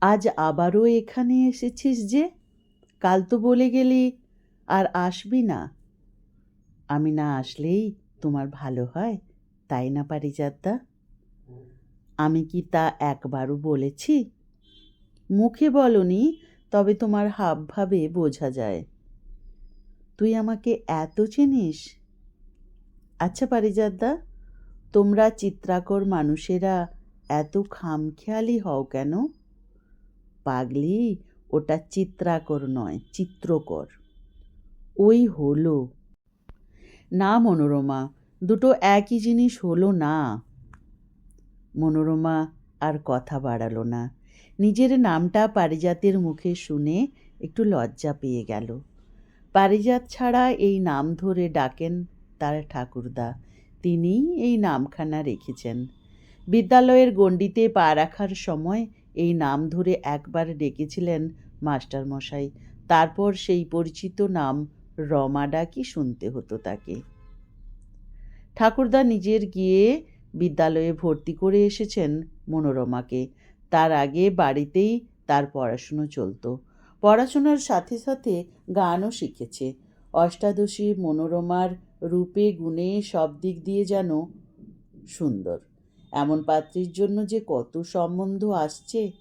আজ আবারও এখানে এসেছিস যে? কাল তো বলে গেলি, আর আসবি না। আমি না আসলেই তোমার ভালো হয়, তাই না পারিজাতদা? আমি কি তা একবারও বলেছি? মুখে বলনি, তবে তোমার হাবভাবে বোঝা যায়। তুই আমাকে এত চিনিস? আচ্ছা পারিজাতদা, তোমরা চিত্রাকর মানুষেরা এত খামখেয়ালি হও কেন? পাগলি, ওটা চিত্রাকর নয়, চিত্রকর। ওই হলো। না, মনোরমা, দুটো একই জিনিস হলো না। মনোরমা আর কথা বাড়ালো না। নিজের নামটা পারিজাতের মুখে শুনে একটু লজ্জা পেয়ে গেল। পারিজাত ছাড়া এই নাম ধরে ডাকেন তার ঠাকুরদা। তিনি এই নামখানা রেখেছেন। বিদ্যালয়ের গণ্ডিতে পা রাখার সময় এই নাম ধরে একবার ডেকেছিলেন মাস্টারমশাই। তারপর সেই পরিচিত নাম রমা ডাকি শুনতে হতো তাকে। ঠাকুরদা নিজের গিয়ে বিদ্যালয়ে ভর্তি করে এসেছেন মনোরমাকে। তার আগে বাড়িতেই তার পড়াশুনো চলতো। পড়াশোনার সাথে সাথে গানও শিখেছে। অষ্টাদশী মনোরমার রূপে গুণে সব দিক দিয়ে যেন সুন্দর। এমন পাত্রীর জন্য যে কত সম্বন্ধ আসছে,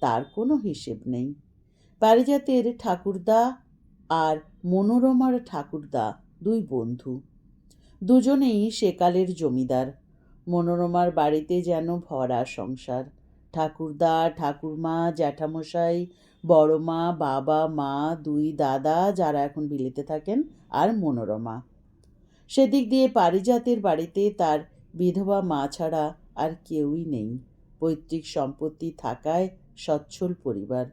তার কোনো হিসেব নেই। পারিজাতের ঠাকুরদা আর মনোরমার ঠাকুরদা দুই বন্ধু। দুজনেই সেকালের জমিদার। মনোরমার বাড়িতে যেন ভরা সংসার। ঠাকুরদা, ঠাকুরমা, জ্যাঠামশাই বড় মা বাবা, মা, দুই দাদা যারা এখন বিলেতে থাকেন আর মনোরমা। সেদিক দিয়ে পারিজাতের বাড়িতে তার বিধবা মা ছাড়া আর কেউই নেই। পৈতৃক সম্পত্তি থাকায় সচ্ছল পরিবার।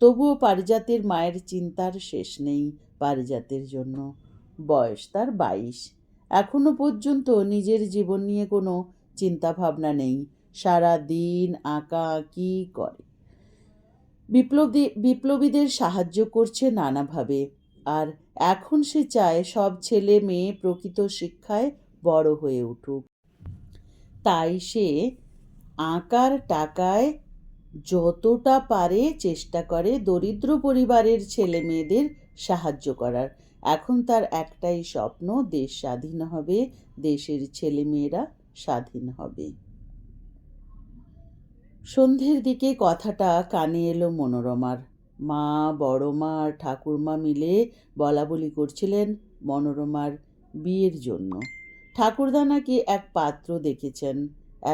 তবুও পারিজাতের মায়ের চিন্তার শেষ নেই পারিজাতের জন্য। বয়স তার বাইশ। এখনও পর্যন্ত নিজের জীবন নিয়ে কোনো চিন্তা ভাবনা নেই। সারা দিন আঁকা আঁকি করে। বিপ্লবী, বিপ্লবীদের সাহায্য করছে নানাভাবে। আর এখন সে চায় সব ছেলে মেয়ে প্রকৃত শিক্ষায় বড় হয়ে উঠুক। তাই সে আঁকার টাকায় যতটা পারে চেষ্টা করে দরিদ্র পরিবারের ছেলে মেয়েদের সাহায্য করার। এখন তার একটাই স্বপ্ন, দেশ স্বাধীন হবে, দেশের ছেলেমেয়েরা স্বাধীন হবে। সন্ধ্যের দিকে কথাটা কানে এলো মনোরমার। মা, বড় মা ঠাকুরমা মিলে বলা বলি করছিলেন মনোরমার বিয়ের জন্য। ঠাকুরদা নাকি এক পাত্র দেখেছেন।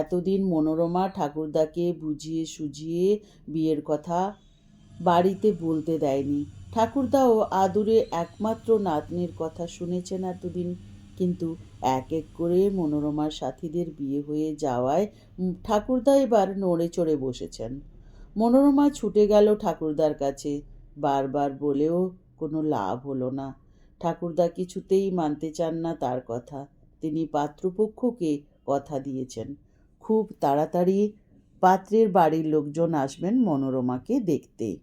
এতদিন মনোরমা ঠাকুরদাকে বুঝিয়ে সুঝিয়ে বিয়ের কথা বাড়িতে বলতে দেয়নি। ঠাকুরদাও আদুরে একমাত্র নাতনির কথা শুনেছেন এতদিন। কিন্তু এক এক করে মনোরমার সাথীদের বিয়ে হয়ে যাওয়ায় ঠাকুরদা এবার নড়ে চড়ে বসেছেন। মনোরমা ছুটে গেল ঠাকুরদার কাছে। বারবার বলেও কোনো লাভ হলো না। ঠাকুরদা কিছুতেই মানতে চান না তার কথা। তিনি পাত্রপক্ষকে কথা দিয়েছেন। খুব তাড়াতাড়ি পাত্রের বাড়ির লোকজন আসবেন মনোরমাকে দেখতে।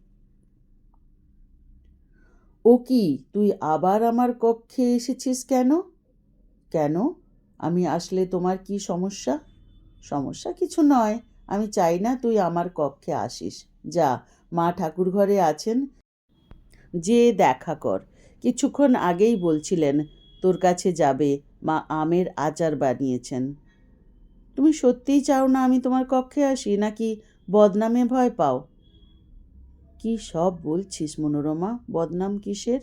ও কি, তুই আবার আমার কক্ষে এসেছিস কেন? কেন? আমি আসলে তোমার কি সমস্যা? সমস্যা কিছু নয়, আমি চাই না তুই আমার কক্ষে আসিস। যা, মা ঠাকুর ঘরে আছেন? যে, দেখা কর। কিছুক্ষণ আগেই বলছিলেন, তোর কাছে যাবে। মা আমের আচার বানিয়েছেন। তুমি সত্যিই চাও না আমি তোমার কক্ষে আসি, নাকি বদনামে ভয় পাও? কি সব বলছিস মনোরমা, বদনাম কিসের?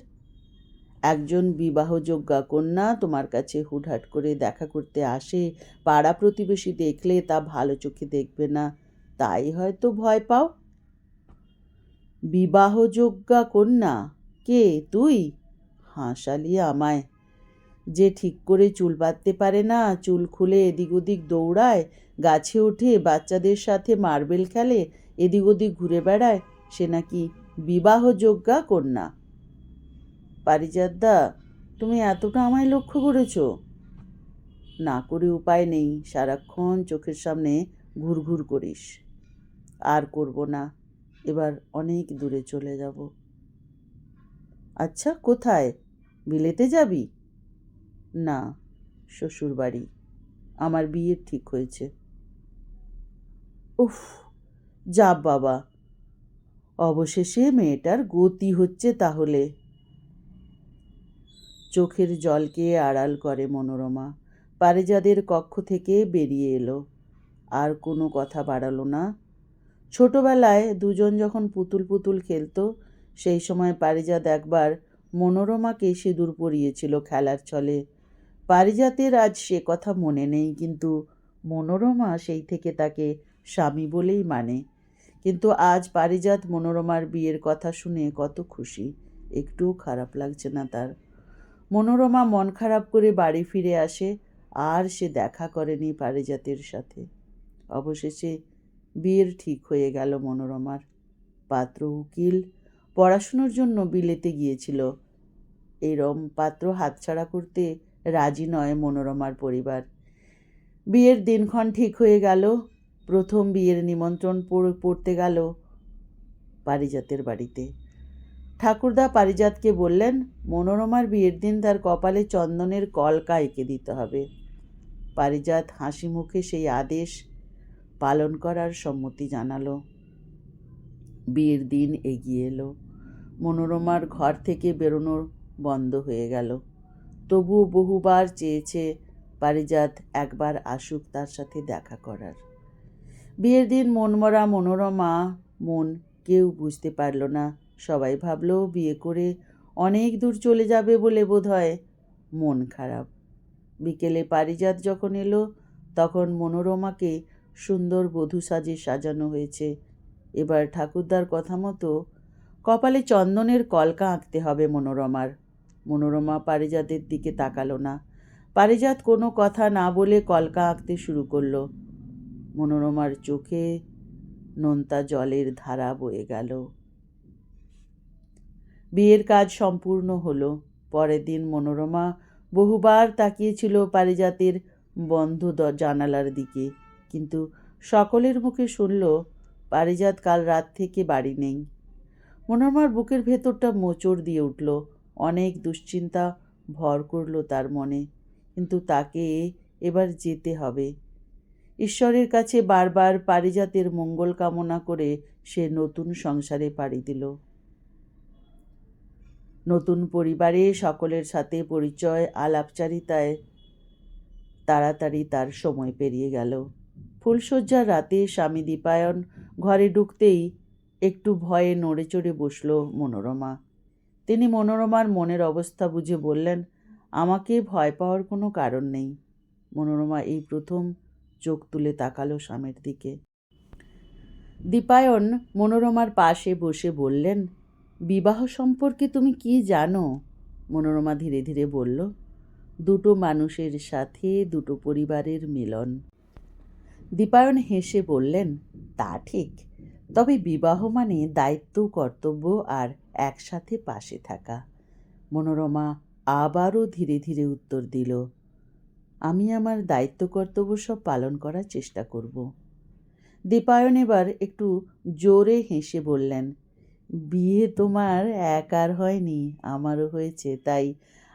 একজন বিবাহযোগ্যা কন্যা তোমার কাছে হুটহাট করে দেখা করতে আসে, পাড়া প্রতিবেশী দেখলে তা ভালো চোখে দেখবে না, তাই হয়তো ভয় পাও? বিবাহযোগ্যা কন্যা, কে তুই? হাসালি আমায়। যে ঠিক করে চুল বাঁধতে পারে না, চুল খুলে এদিক ওদিক দৌড়ায়, গাছে ওঠে, বাচ্চাদের সাথে মার্বেল খেলে, এদিক ওদিক ঘুরে বেড়ায়, সে নাকি বিবাহযোগ্যা কন্যা। পারিজাতদা, তুমি এতটা আমায় লক্ষ্য করেছ। না করে উপায় নেই, সারাক্ষণ চোখের সামনে ঘুরঘুর করিস। আর করব না, এবার অনেক দূরে চলে যাব। আচ্ছা কোথায়? বিলেতে যাবি? না, শ্বশুরবাড়ি। আমার বিয়ের ঠিক হয়েছে। উফ, যা বাবা। অবশেষে মেয়েটার গতি হচ্ছে তাহলে। চোখের জলকে আড়াল করে মনোরমা। পারিজাদের কক্ষ থেকে বেরিয়ে এলো। আর কোনো কথা বাড়ালো না। ছোটবেলায় দুজন যখন পুতুল পুতুল খেলতো, সেই সময় পারিজাত একবার মনোরমাকে সিঁদুর পরিয়েছিল খেলার ছলে। পারিজাতের আজ সে কথা মনে নেই, কিন্তু মনোরমা সেই থেকে তাকে স্বামী বলেই মানে। কিন্তু আজ পারিজাত মনোরমার বিয়ের কথা শুনে কত খুশি, একটুও খারাপ লাগছে না তার। মনোরমা মন খারাপ করে বাড়ি ফিরে আসে, আর সে দেখা করেনি পারিজাতের সাথে। অবশেষে বিয়ের ঠিক হয়ে গেল মনোরমার। পাত্র উকিল পড়াশুনোর জন্য বিলেতে গিয়েছিল। এরম পাত্র হাতছাড়া করতে রাজি নয় মনোরমার পরিবার। বিয়ের দিনক্ষণ ঠিক হয়ে গেল, প্রথম বিয়ের নিমন্ত্রণ পড়তে গেল পারিজাতের বাড়িতে। ঠাকুরদা পারিজাতকে বললেন, মনোরমার বিয়ের দিন তার কপালে চন্দনের কলকা এঁকে দিতে হবে? পারিজাত হাসি মুখে সেই আদেশ পালন করার সম্মতি জানালো। বিয়ের দিন এগিয়ে এলো। মনোরমার ঘর থেকে বেরোনোর বন্ধ হয়ে গেল। তবুও বহুবার চেয়েছে পারিজাত একবার আসুক তার সাথে দেখা করার। বিয়ের দিন মনমরা, মনোরমা, মন কেউ বুঝতে পারল না। সবাই ভাবলো, বিয়ে করে অনেক দূর চলে যাবে বলে বোধ হয় মন খারাপ। বিকেলে পারিজাত যখন এলো, তখন মনোরমাকে সুন্দর বধূ সাজে সাজানো হয়েছে। এবার ঠাকুরদার কথা মতো কপালে চন্দনের কলকা আঁকতে হবে মনোরমার। মনোরমা পারিজাতের দিকে তাকালো না। পারিজাত কোনো কথা না বলে কলকা আঁকতে শুরু করল। মনোরমার চোখে নোনতা জলের ধারা বয়ে গেল। বিয়ের কাজ সম্পূর্ণ হলো। পরের দিন মনোরমা বহুবার তাকিয়েছিল পারিজাতের বন্ধ জানালার দিকে। কিন্তু সকলের মুখে শুনল, পারিজাত কাল রাত থেকে বাড়ি নেই। মনোরমার বুকের ভেতরটা মোচড় দিয়ে উঠল। অনেক দুশ্চিন্তা ভর করল তার মনে, কিন্তু তাকে এবার যেতে হবে। ঈশ্বরের কাছে বারবার পারিজাতের মঙ্গল কামনা করে সে নতুন সংসারে পাড়ি দিল। নতুন পরিবারে সকলের সাথে পরিচয়, আলাপচারিতায় তাড়াতাড়ি তার সময় পেরিয়ে গেল। ফুলশয্যার রাতে স্বামী দীপায়ন ঘরে ঢুকতেই একটু ভয়ে নড়ে চড়ে বসল মনোরমা। তিনি মনোরমার মনের অবস্থা বুঝে বললেন, আমাকে ভয় পাওয়ার কোনো কারণ নেই। মনোরমা এই প্রথম চোখ তুলে তাকালো স্বামীর দিকে। দীপায়ন মনোরমার পাশে বসে বললেন, বিবাহ সম্পর্কে তুমি কি জানো? মনোরমা ধীরে ধীরে বলল, দুটো মানুষের সাথে দুটো পরিবারের মিলন। দীপায়ন হেসে বললেন, তা ঠিক। তবে বিবাহ মানে দায়িত্ব, কর্তব্য আর একসাথে পাশে থাকা। মনোরমা আবারও ধীরে ধীরে উত্তর দিল, আমি আমার দায়িত্ব, কর্তব্য সব পালন করার চেষ্টা করব। দীপায়ন এবার একটু জোরে হেসে বললেন, বিয়ে তোমার একার হয়নি, আমারও হয়েছে, তাই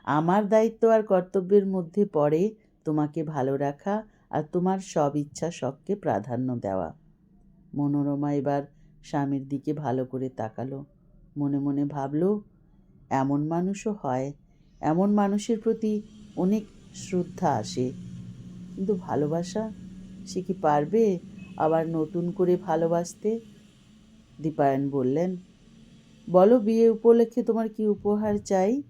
আমার দায়িত্ব আর কর্তব্যের মধ্যে পড়ে তোমাকে ভালো রাখা আর তোমার সব ইচ্ছা শখকে প্রাধান্য দেওয়া। মনোরমা এবার স্বামীর দিকে ভালো করে তাকালো। মনে মনে ভাবলো, এমন মানুষও হয়, এমন মানুষের প্রতি অনেক শ্রদ্ধা আসে। কিন্তু ভালোবাসা, সে কি পারবে আবার নতুন করে ভালোবাসতে? দীপায়ন বললেন, বলো, বিয়ে উপলক্ষে তোমার কি উপহার চাই?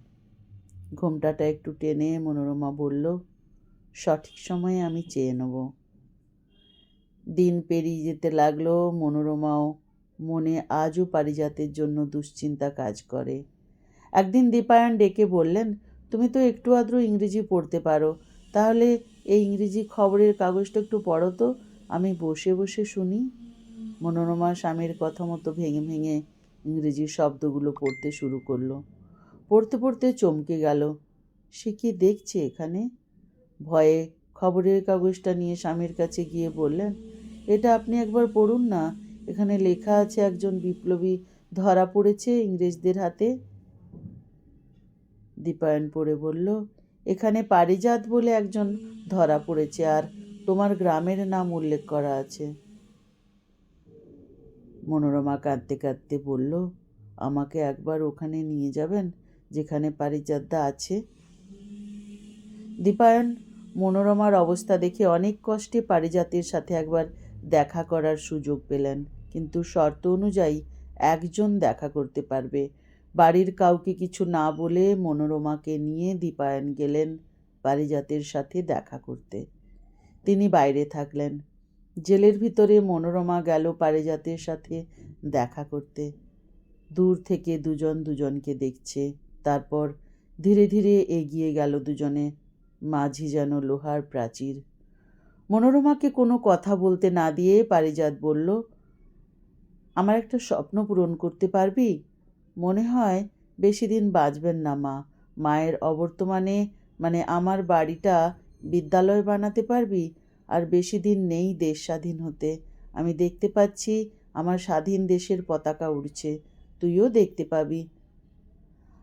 ঘোমটাটা একটু টেনে মনোরমা বলল, সঠিক সময়ে আমি চেয়ে নেব। দিন পেরিয়ে যেতে লাগল, মনোরমাও মনে আজও পারিজাতের জন্য দুশ্চিন্তা কাজ করে। একদিন দীপায়ন ডেকে বললেন, তুমি তো একটু আদ্র ইংরেজি পড়তে পারো, তাহলে এই ইংরেজি খবরের কাগজটা একটু পড়ো তো, আমি বসে বসে শুনি। মনোরমা স্বামীর কথা মতো ভেঙে ভেঙে ইংরেজি শব্দগুলো পড়তে শুরু করল। পড়তে পড়তে চমকে গেল, সে কি দেখছে এখানে? ভয়ে খবরের কাগজটা নিয়ে স্বামীর কাছে গিয়ে বললেন এটা আপনি একবার পড়ুন না। এখানে লেখা আছে, একজন বিপ্লবী ধরা পড়েছে ইংরেজদের হাতে। দীপায়ন পড়ে বলল, এখানে পারিজাত বলে একজন ধরা পড়েছে আর তোমার গ্রামের নাম উল্লেখ করা আছে। মনোরমা কাঁদতে কাঁদতে বলল, আমাকে একবার ওখানে নিয়ে যাবেন যেখানে পারিজাতদা আছে? দীপায়ন মনোরমার অবস্থা দেখে অনেক কষ্টে পারিজাতের সাথে একবার দেখা করার সুযোগ পেলেন। কিন্তু শর্ত অনুযায়ী একজন দেখা করতে পারবে। বাড়ির কাউকে কিছু না বলে মনোরমাকে নিয়ে দীপায়ন গেলেন পারিজাতের সাথে দেখা করতে। তিনি বাইরে থাকলেন। জেলের ভিতরে মনোরমা গেল পারিজাতের সাথে দেখা করতে। দূর থেকে দুজন দুজনকে দেখছে। তারপর ধীরে ধীরে এগিয়ে গেল দুজনে। মাঝি যেন লোহার প্রাচীর মনোরমাকে কোনো কথা বলতে না দিয়ে পারিজাত বলল, আমার একটা স্বপ্ন পূরণ করতে পারবি? মনে হয় বেশি দিন বাঁচবেন না মা। মায়ের অবর্তমানে মানে আমার বাড়িটা বিদ্যালয় বানাতে পারবি? আর বেশি দিন নেই দেশ স্বাধীন হতে। আমি দেখতে পাচ্ছি আমার স্বাধীন দেশের পতাকা উড়ছে। তুইও দেখতে পাবি।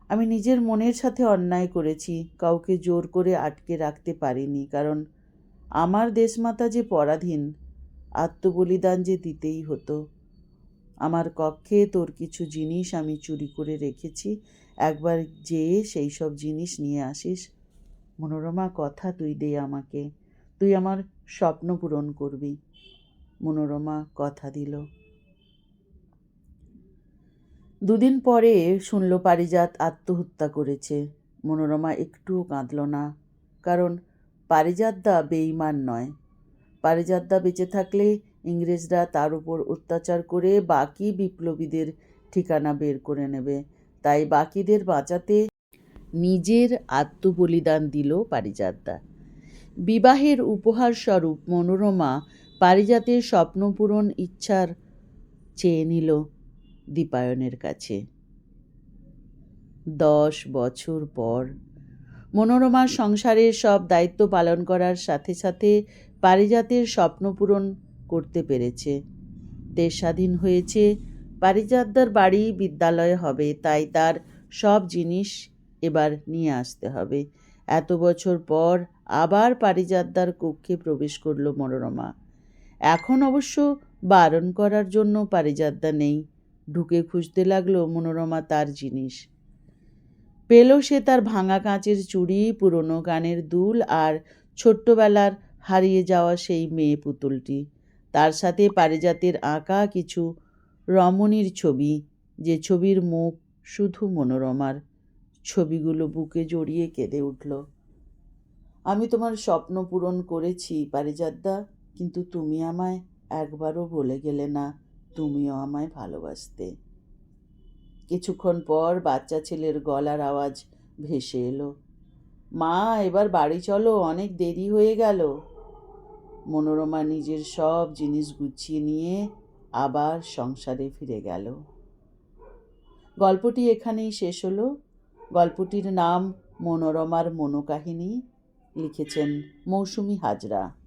আমি নিজের মনের সাথে অন্যায় করেছি। কাউকে জোর করে আটকে রাখতে পারিনি। কারণ আমার দেশমাতা যে পরাধীন, আত্মবলিদান যে দিতেই হতো। আমার কক্ষে তোর কিছু জিনিস আমি চুরি করে রেখেছি, একবার যেয়ে সেই সব জিনিস নিয়ে আসিস। মনোরমা কথা তুই দে আমাকে, তুই আমার স্বপ্ন পূরণ করবি, মনোরমা কথা দিল। দুদিন পরে শুনল পারিজাত আত্মহত্যা করেছে। মনোরমা একটুও কাঁদল না, কারণ পারিজাতদা বেঈমান নয়। পারিজাতদা বেঁচে থাকলে ইংরেজরা তার উপর অত্যাচার করে বাকি বিপ্লবীদের ঠিকানা বের করে নেবে। তাই বাকিদের বাঁচাতে নিজের আত্মবলিদান দিল পারিজাতদা। বিবাহের উপহার স্বরূপ মনোরমা পারিজাতের স্বপ্নপূরণ ইচ্ছার চেয়ে নিল দীপায়নের কাছে। দশ বছর পর মনোরমার সংসারের সব দায়িত্ব পালন করার সাথে সাথে পারিজাতের স্বপ্ন পূরণ করতে পেরেছে। দেশ স্বাধীন হয়েছে, পারিজাতদার বাড়ি বিদ্যালয় হবে, তাই তার সব জিনিস এবার নিয়ে আসতে হবে। এত বছর পর আবার পারিজাতদার কক্ষে প্রবেশ করল মনোরমা। এখন অবশ্য বারণ করার জন্য পারিজাতদা নেই। ঢুকে খুঁজতে লাগল মনোরমা তার জিনিস। পেল সে তার ভাঙা কাঁচের চুড়ি, পুরনো গানের দুল আর ছোট্টবেলার হারিয়ে যাওয়া সেই মেয়ে পুতুলটি। তার সাথে পারিজাতের আঁকা কিছু রমণীর ছবি, যে ছবির মুখ শুধু মনোরমার। ছবিগুলো বুকে জড়িয়ে কেঁদে উঠল। আমি তোমার স্বপ্ন পূরণ করেছি, পারিজাতদা, কিন্তু তুমি আমায় একবারও বলে গেলে না। তুমিও আমায় ভালোবাসতে। কিছুক্ষণ পর বাচ্চা ছেলের গলার আওয়াজ ভেসে এলো। মা, এবার বাড়ি চলো, অনেক দেরি হয়ে গেল। মনোরমা নিজের সব জিনিস গুছিয়ে নিয়ে আবার সংসারে ফিরে গেল। গল্পটি এখানেই শেষ হলো। গল্পটির নাম মনোরমার মনোকাহিনী, লিখেছেন মৌসুমি হাজরা।